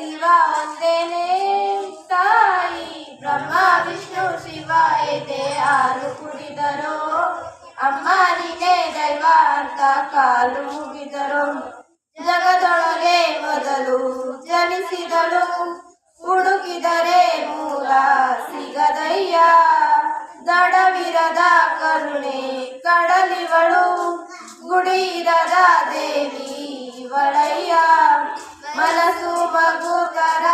ಜೀವ ಒಂದೇನೆ ತಾಯಿ ಬ್ರಹ್ಮ, ವಿಷ್ಣು, ಶಿವ ಇದೆ ಆರು ಕುಡಿದರು. ಅಮ್ಮ ನೀನೇ ದೈವ ಅಂತ ಕಾಲು ಮುಗಿದರು. ಜಗದೊಳಗೆ ಮೊದಲು ಜನಿಸಿದಳು. ಹುಡುಕಿದರೆ ಮೂಲ ಸಿಗದಯ್ಯ. ದಡವಿರದ ಕರುಣೆ ಕಡಲಿವಳು. ಗುಡಿರದ ದೇವಿ ವಳಯ್ಯ ಮನಸ್ಸು ಮಗುತರ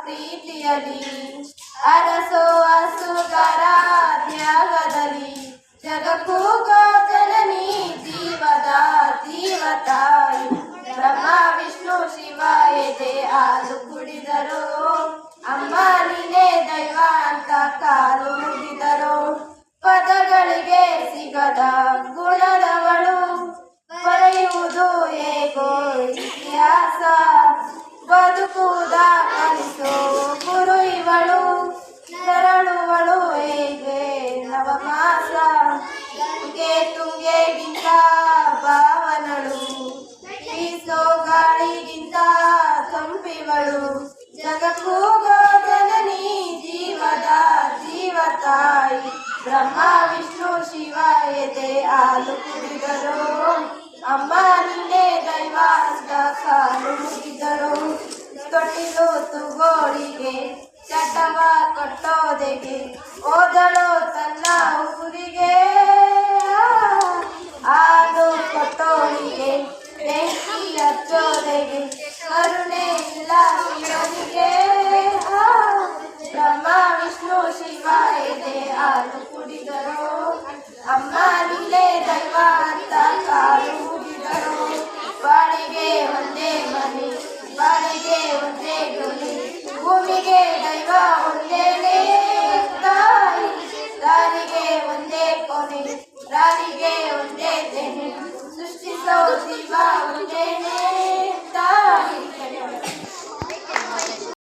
ಪ್ರೀತಿಯಲಿ ಅರಸೋ ಹಸುಗರ ತ್ಯಾಗದಲ್ಲಿ ಜಗಕ್ಕೂ ಜನನಿ ಜೀವದ ಜೀವತಾಯಿ ನವಮಾಸ ತುಂಗೆ ತುಂಗೆಗಿಂತ ಭಾವನಳು. ಬೀಸೋ ಗಾಳಿಗಿಂತ ತಂಪಿವಳು. ಜಗಕ್ಕೂ ನೀ ಜೀವದ ಜೀವತಾಯಿ. ಬ್ರಹ್ಮ, ವಿಷ್ಣು, ಶಿವ, ಎದೆ, ಹಾಲು ಕುಡಿದರು. ಅಮ್ಮ, ನಿನ್ನೆ ದೈವ ಅಂತ ಕಾಲು ಮುಗಿದರು. ತೊಟ್ಟಿಲು ತುಗೋಳಿಗೆ, ಚಟವ ಕಟ್ಟೋದೆಗೆ ಓದಳು ನುಡಿದರು? ದೈವ ಅಂತ ಕಾಲು ನುಡಿದರು? ಒಂದೇ ಮನೆ, ಬಾಳಿಗೆ ಒಂದೇ ಭೂಮಿಗೆ ದೈವ ಒಂದೇನೇ ತಾಯಿ, ರಾಣಿಗೆ ಒಂದೇ ಕೊನೆ ರಾಣಿಗೆ ಒಂದೇ ತೆನೆ, ಸೃಷ್ಟಿಸೋ ದೀಪ ಒಂದೇನೇ